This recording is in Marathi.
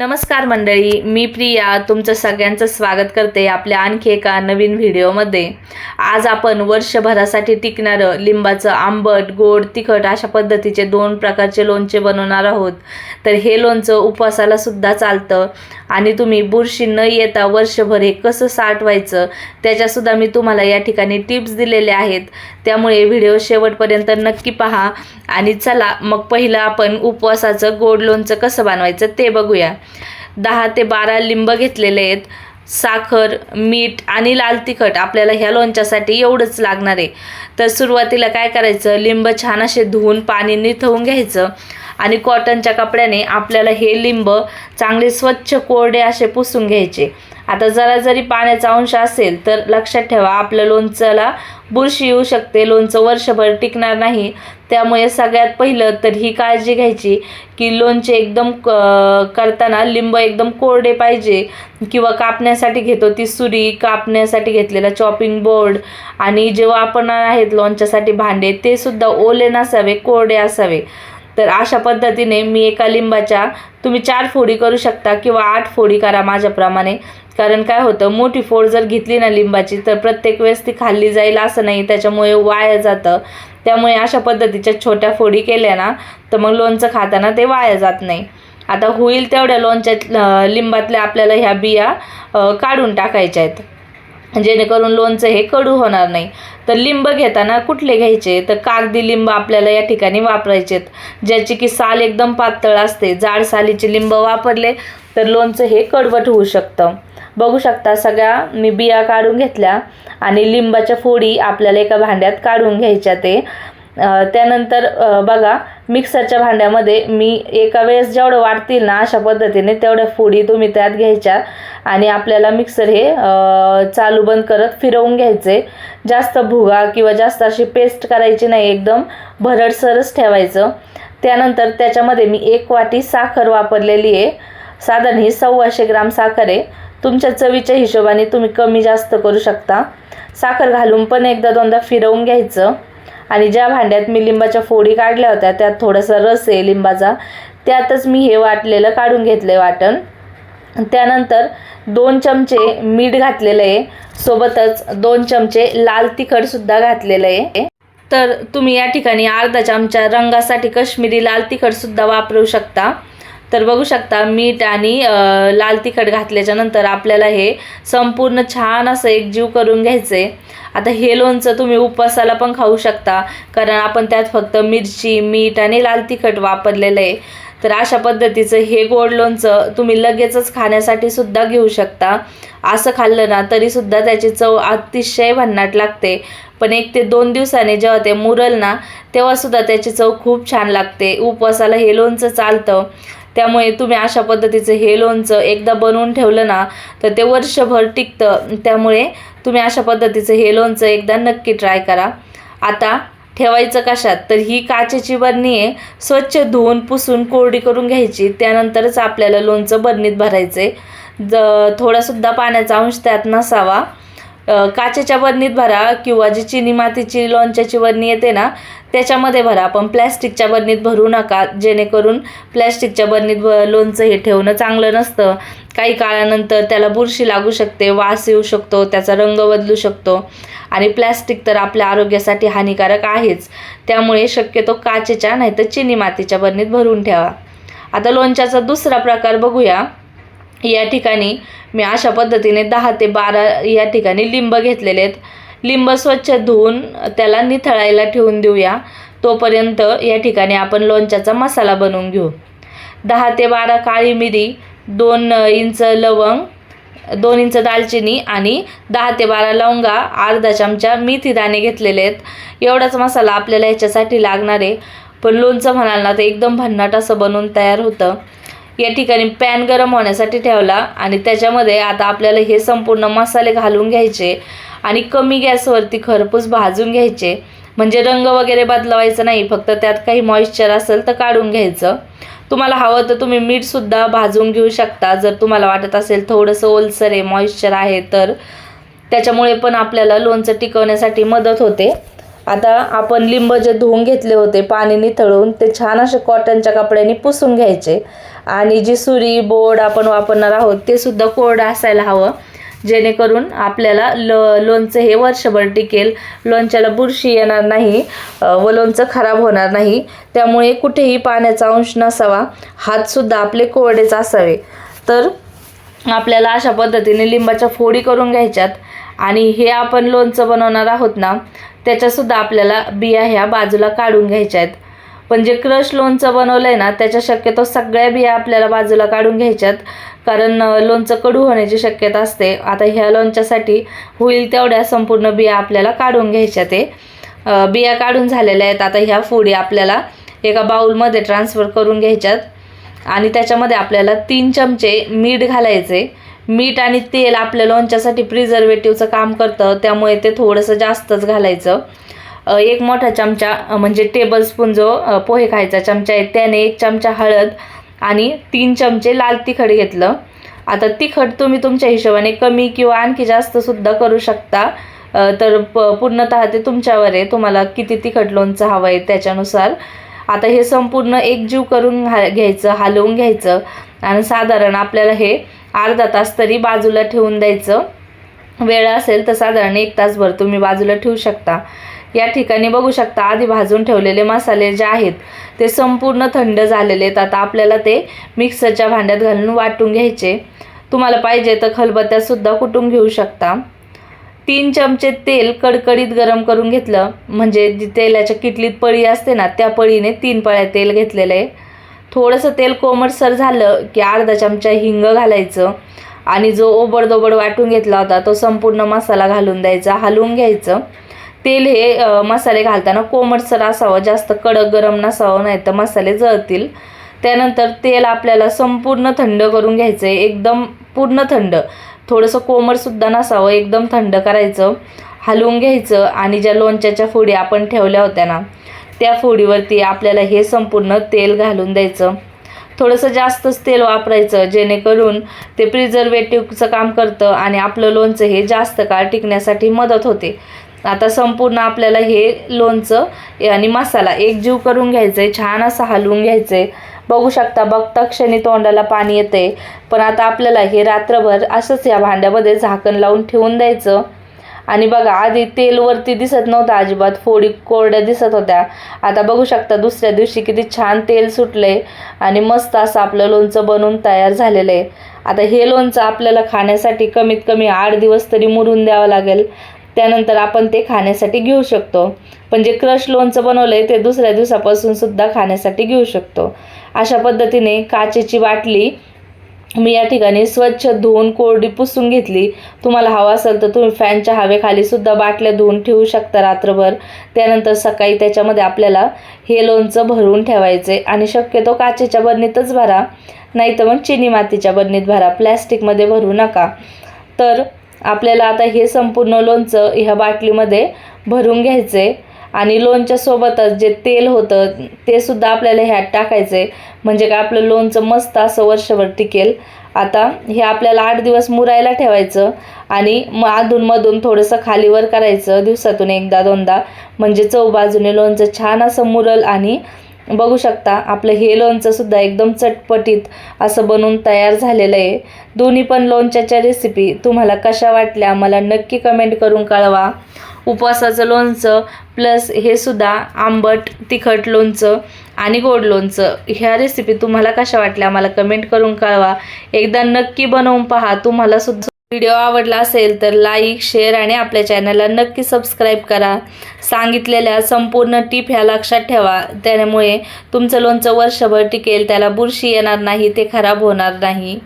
नमस्कार मंडळी मी प्रिया तुमचं सगळ्यांचं स्वागत करते आपल्या आणखी एका नवीन व्हिडिओमध्ये. आज आपण वर्षभरासाठी टिकणारं लिंबाचं आंबट गोड तिखट अशा पद्धतीचे दोन प्रकारचे लोणचे बनवणार आहोत. तर हे लोणचं उपवासाला सुद्धा चालतं आणि तुम्ही बुरशी न येता वर्षभर हे कसं साठवायचं त्याच्यासुद्धा मी तुम्हाला या ठिकाणी टिप्स दिलेल्या आहेत. त्यामुळे व्हिडिओ शेवटपर्यंत नक्की पहा आणि चला मग पहिलं आपण उपवासाचं गोड लोणचं कसं बनवायचं ते बघूया. दहा ते बारा लिंब घेतलेले आहेत. साखर मीठ आणि लाल तिखट आपल्याला ह्या लोणच्यासाठी एवढंच लागणार आहे. तर सुरुवातीला काय करायचं? लिंब छान असे धुवून पाणी निथवून घ्यायचं. आणि कॉटनच्या कपड्याने आपल्याला हे लिंब चांगले स्वच्छ कोरडे असे पुसून घ्यायचे. आता जरा जरी पाण्याचा अंश असेल तर लक्षात ठेवा आपल्या लोणचाला बुरशी येऊ शकते. लोणचं वर्षभर टिकणार नाही. त्यामुळे सगळ्यात पहिलं तर ही काळजी घ्यायची की लोणचे एकदम क करताना लिंब एकदम कोरडे पाहिजे किंवा कापण्यासाठी घेतो ती सुरी कापण्यासाठी घेतलेला चॉपिंग बोर्ड आणि जे वापरणार आहेत लोणच्यासाठी भांडे ते सुद्धा ओले नसावे कोरडे असावे. तर अशा पद्धतीने मी एका लिंबाच्या तुम्ही चार फोडी करू शकता किंवा आठ फोडी करा माझ्याप्रमाणे. कारण काय होतं मोठी फोड जर घेतली ना लिंबाची तर प्रत्येक वेळेस ती खाल्ली जाईल असं नाही. त्याच्यामुळे वाया जातं. त्यामुळे अशा पद्धतीच्या छोट्या फोडी केल्या ना तर मग लोणचं खाताना ते वाया जात नाही. आता होईल तेवढ्या लोणच्या लिंबातल्या आपल्याला ह्या बिया काढून टाकायच्या आहेत. जेणेकरून लोणचं हे कडू होणार नाही. तर लिंब घेताना कुठले घ्यायचे? तर कागदी लिंब आपल्याला या ठिकाणी वापरायचेत. ज्याची की साल एकदम पातळ असते. जाड सालीचे लिंब वापरले तर लोणचं हे कडवट होऊ शकतं. बघू शकता सगळ्या मी बिया काढून घेतल्या आणि लिंबाच्या फोडी आपल्याला एका भांड्यात काढून घ्यायच्या ते. त्यानंतर बघा मिक्सरच्या भांड्यामध्ये मी एका वेळेस जेवढं वाटतील ना अशा पद्धतीने तेवढ्या फोडी तुम्ही त्यात घ्यायच्या. आणि आपल्याला मिक्सर हे चालू बंद करत फिरवून घ्यायचे. जास्त भुगा किंवा जास्त अशी पेस्ट करायची नाही एकदम भरडसरच ठेवायचं. त्यानंतर त्याच्यामध्ये मी एक वाटी साखर वापरलेली आहे. साधारण ही सव्वाशे ग्राम साखर आहे. तुमच्या चवीच्या हिशोबाने तुम्ही कमी जास्त करू शकता. साखर घालून पण एकदा दोनदा फिरवून घ्यायचं. आणि ज्या भांड्यात मी लिंबाच्या फोडी काढल्या होत्या त्यात थोडासा रस आहे लिंबाचा. त्यातच मी हे वाटलेलं काढून घेतलं आहे वाटण. त्यानंतर दोन चमचे मीठ घातलेलं आहे. सोबतच दोन चमचे लाल तिखटसुद्धा घातलेलं आहे. तर तुम्ही या ठिकाणी अर्धा चमचा रंगासाठी कश्मीरी लाल तिखटसुद्धा वापरू शकता. तर बघू शकता मीठ आणि लाल तिखट घातल्याच्यानंतर आपल्याला हे संपूर्ण छान असं एक जीव करून घ्यायचं आहे आता हे लोणचं तुम्ही उपवासाला पण खाऊ शकता कारण आपण त्यात फक्त मिरची मीठ आणि लाल तिखट वापरलेलं आहे. तर अशा पद्धतीचं हे गोड लोणचं तुम्ही लगेचच खाण्यासाठी सुद्धा घेऊ शकता. असं खाल्लं ना तरीसुद्धा त्याची चव अतिशय भन्नाट लागते. पण एक ते दोन दिवसाने जेव्हा ते मुरल ना तेव्हासुद्धा त्याची चव खूप छान लागते. उपवासाला हे लोणचं चालतं. त्यामुळे तुम्ही अशा पद्धतीचं हे लोणचं एकदा बनवून ठेवलं ना तर ते वर्षभर टिकतं. त्यामुळे तुम्ही अशा पद्धतीचं हे लोणचं एकदा नक्की ट्राय करा. आता ठेवायचं कशात? तर ही काचेची बरणी आहे. स्वच्छ धुवून पुसून कोरडी करून घ्यायची. त्यानंतरच आपल्याला लोणचं बरणीत भरायचं आहे ज थोडासुद्धा पाण्याचा अंश त्यात नसावा. काचेच्या बरणीत भरा किंवा जी चिनी मातीची लोणच्याची बरणी येते ना त्याच्यामध्ये भरा. पण प्लॅस्टिकच्या बरणीत भरू नका. जेणेकरून प्लॅस्टिकच्या बरणीत लोणचं हे ठेवणं चांगलं नसतं. काही काळानंतर त्याला बुरशी लागू शकते वास येऊ शकतो त्याचा रंग बदलू शकतो. आणि प्लॅस्टिक तर आपल्या आरोग्यासाठी हानिकारक आहेच. त्यामुळे शक्यतो काचेच्या नाही तर चिनी मातीच्या बरणीत भरून ठेवा. आता लोणच्याचा दुसरा प्रकार बघूया. या ठिकाणी मी अशा पद्धतीने दहा ते बारा या ठिकाणी लिंब घेतलेले आहेत. लिंब स्वच्छ धुवून त्याला निथळायला ठेवून देऊया. तोपर्यंत या ठिकाणी आपण लोणच्याचा मसाला बनवून घेऊ. दहा ते बारा काळी मिरी दोन इंच लवंग दोन इंच दालचिनी आणि दहा ते बारा लवंगा अर्धा चमचा मेथी दाणे घेतलेले आहेत. एवढाच मसाला आपल्याला याच्यासाठी लागणार आहे. पण लोणचं म्हणाल ना तर एकदम भन्नाट असं बनवून तयार होतं. या ठिकाणी पॅन गरम होण्यासाठी ठेवला आणि त्याच्यामध्ये आता आपल्याला हे संपूर्ण मसाले घालून घ्यायचे आणि कमी गॅसवरती खरपूस भाजून घ्यायचे. म्हणजे रंग वगैरे बदलवायचा नाही फक्त त्यात काही मॉइश्चर असेल तर काढून घ्यायचं. तुम्हाला हवं तर तुम्ही मीठसुद्धा भाजून घेऊ शकता. जर तुम्हाला वाटत असेल थोडंसं ओलसर आहे मॉइश्चर आहे तर त्याच्यामुळे पण आपल्याला लोणचं टिकवण्यासाठी मदत होते. आता आपण लिंब जे धुवून घेतले होते पाणी निथळून ते छान असे कॉटनच्या कपड्याने पुसून घ्यायचे. आणि जी सुरी बोर्ड आपण वापरणार आहोत ते सुद्धा कोरडं असायला हवं. जेणेकरून आपल्याला ल लोणचं हे वर्षभर टिकेल. लोणच्याला बुरशी येणार नाही व लोणचं खराब होणार नाही. त्यामुळे कुठेही पाण्याचा अंश नसावा. हातसुद्धा आपले कोरडेच असावे. तर आपल्याला अशा पद्धतीने लिंबाच्या फोडी करून घ्यायच्यात. आणि हे आपण लोणचं बनवणार आहोत ना त्याच्यासुद्धा आपल्याला बिया ह्या बाजूला काढून घ्यायच्या आहेत. पण जे क्रश लोणचं बनवलं आहे ना त्याच्या शक्यतो सगळ्या बिया आपल्याला बाजूला काढून घ्यायच्यात. कारण लोणचं कडू होण्याची शक्यता असते. आता ह्या लोणच्यासाठी होईल तेवढ्या संपूर्ण बिया आपल्याला काढून घ्यायच्या ते. बिया काढून झालेल्या आहेत. आता ह्या फोडी आपल्याला एका बाउलमध्ये ट्रान्सफर करून घ्यायच्यात. आणि त्याच्यामध्ये आपल्याला तीन चमचे मीठ घालायचे. मीठ आणि तेल आपल्या लोणच्यासाठी प्रिझर्वेटिव्हचं काम करतं त्यामुळे ते थोडंसं जास्तच घालायचं. एक मोठा चमचा म्हणजे टेबलस्पून जो पोहे खायचा चमचा आहे त्याने एक चमचा हळद आणि तीन चमचे लाल तिखट घेतलं. आता तिखट तुम्ही तुमच्या हिशोबाने कमी किंवा आणखी जास्तसुद्धा करू शकता. तर प पूर्णतः ते तुमच्यावर आहे. तुम्हाला किती तिखट लोणचं हवं आहे त्याच्यानुसार. आता हे संपूर्ण एकजीव करून घा घ्यायचं हलवून घ्यायचं. आणि साधारण आपल्याला हे अर्धा तास तरी बाजूला ठेवून द्यायचं. वेळ असेल तर साधारण एक तासभर तुम्ही बाजूला ठेवू शकता. या ठिकाणी बघू शकता आधी भाजून ठेवलेले मसाले जे आहेत ते संपूर्ण थंड झालेले आहेत. आता आपल्याला ते मिक्सरच्या भांड्यात घालून वाटून घ्यायचे. तुम्हाला पाहिजे तर खलबत्त्यासुद्धा कुटून घेऊ शकता. तीन चमचे तेल कडकडीत गरम करून घेतलं. म्हणजे जी तेलाच्या किटलीत पळी असते ना त्या पळीने तीन पळ्या तेल घेतलेलं आहे. थोडंसं तेल कोमटसर झालं की अर्धा चमचा हिंग घालायचं. आणि जो ओबडदोबड वाटून घेतला होता तो संपूर्ण मसाला घालून द्यायचा हलवून घ्यायचं. तेल हे मसाले घालताना कोमटसर असावं जास्त कडक गरम नसावं नाही तर मसाले जळतील. त्यानंतर तेल आपल्याला संपूर्ण थंड करून घ्यायचं आहे एकदम पूर्ण थंड. थोडंसं कोमटसुद्धा नसावं एकदम थंड करायचं. हलवून घ्यायचं आणि ज्या लोणच्याच्या फोडी आपण ठेवल्या होत्या ना त्या फोडीवरती आपल्याला हे संपूर्ण तेल घालून द्यायचं. थोडंसं जास्तच तेल वापरायचं जेणेकरून ते प्रिझर्वेटिव्हचं काम करतं आणि आपलं लोणचं हे जास्त काळ टिकण्यासाठी मदत होते. आता संपूर्ण आपल्याला हे लोणचं आणि मसाला एकजीव करून घ्यायचं आहे छान असं हलवून घ्यायचं आहे बघू शकता बघता क्षणी तोंडाला पाणी येते पण आता आपल्याला हे रात्रभर असंच या भांड्यामध्ये झाकण लावून ठेवून द्यायचं. आणि बघा आधी तेल वरती दिसत नव्हतं अजिबात फोडी कोरड्या दिसत होत्या. आता बघू शकता दुसऱ्या दिवशी किती छान तेल सुटले आणि मस्त असं आपलं लोणचं बनवून तयार झालेलं आहे. आता हे लोणचं आपल्याला खाण्यासाठी कमीत कमी आठ दिवस तरी मुरून द्यावं लागेल. त्यानंतर आपण ते खाण्यासाठी घेऊ शकतो. पण जे क्रश लोणचं बनवलं आहे ते दुसऱ्या दिवसापासून सुद्धा खाण्यासाठी घेऊ शकतो. अशा पद्धतीने काचेची बाटली मी या ठिकाणी स्वच्छ धुवून कोरडी पुसून घेतली. तुम्हाला हवा असेल तर तुम्ही फॅनच्या हवेखाली सुद्धा बाटल्या धुवून ठेवू शकता रात्रभर. त्यानंतर सकाळी त्याच्यामध्ये आपल्याला हे लोणचं भरून ठेवायचे आणि शक्यतो काचेच्या बरणीतच भरा. नाही तर मग चिनी मातीच्या बरणीत भरा. प्लॅस्टिकमध्ये भरू नका. तर आपल्याला आता हे संपूर्ण लोणचं ह्या बाटलीमध्ये भरून घ्यायचे. आणि लोणच्या सोबतच जे तेल होतं ते सुद्धा आपल्याला ह्यात टाकायचं आहे म्हणजे काय आपलं लोणचं मस्त असं वर्षभर टिकेल. आता हे आपल्याला आठ दिवस मुरायला ठेवायचं आणि मग अधूनमधून थोडंसं खालीवर करायचं दिवसातून एकदा दोनदा. म्हणजे चौबाजूने लोणचं छान असं मुरल आणि बघू शकता आपलं हे लोणचं सुद्धा एकदम चटपटीत असं बनवून तयार झालेलं आहे. दोन्ही पण लोणच्याच्या रेसिपी तुम्हाला कशा वाटल्या मला नक्की कमेंट करून कळवा. उपवासाचं लोणचं प्लस हे सुद्धा आंबट तिखट लोणचं आणि गोड लोणचं. ह्या रेसिपी तुम्हाला कशा वाटल्या मला कमेंट करून कळवा. एकदा नक्की बनवून पहा. तुम्हाला सुद्धा व्हिडिओ आवडला असेल तर लाईक शेअर आणि आपल्या चॅनलला नक्की सबस्क्राईब करा. सांगितलेल्या संपूर्ण टीप ह्या लक्षात ठेवा. त्यामुळे तुमचं लोणचं वर्षभर टिकेल त्याला बुरशी येणार नाही ते खराब होणार नाही.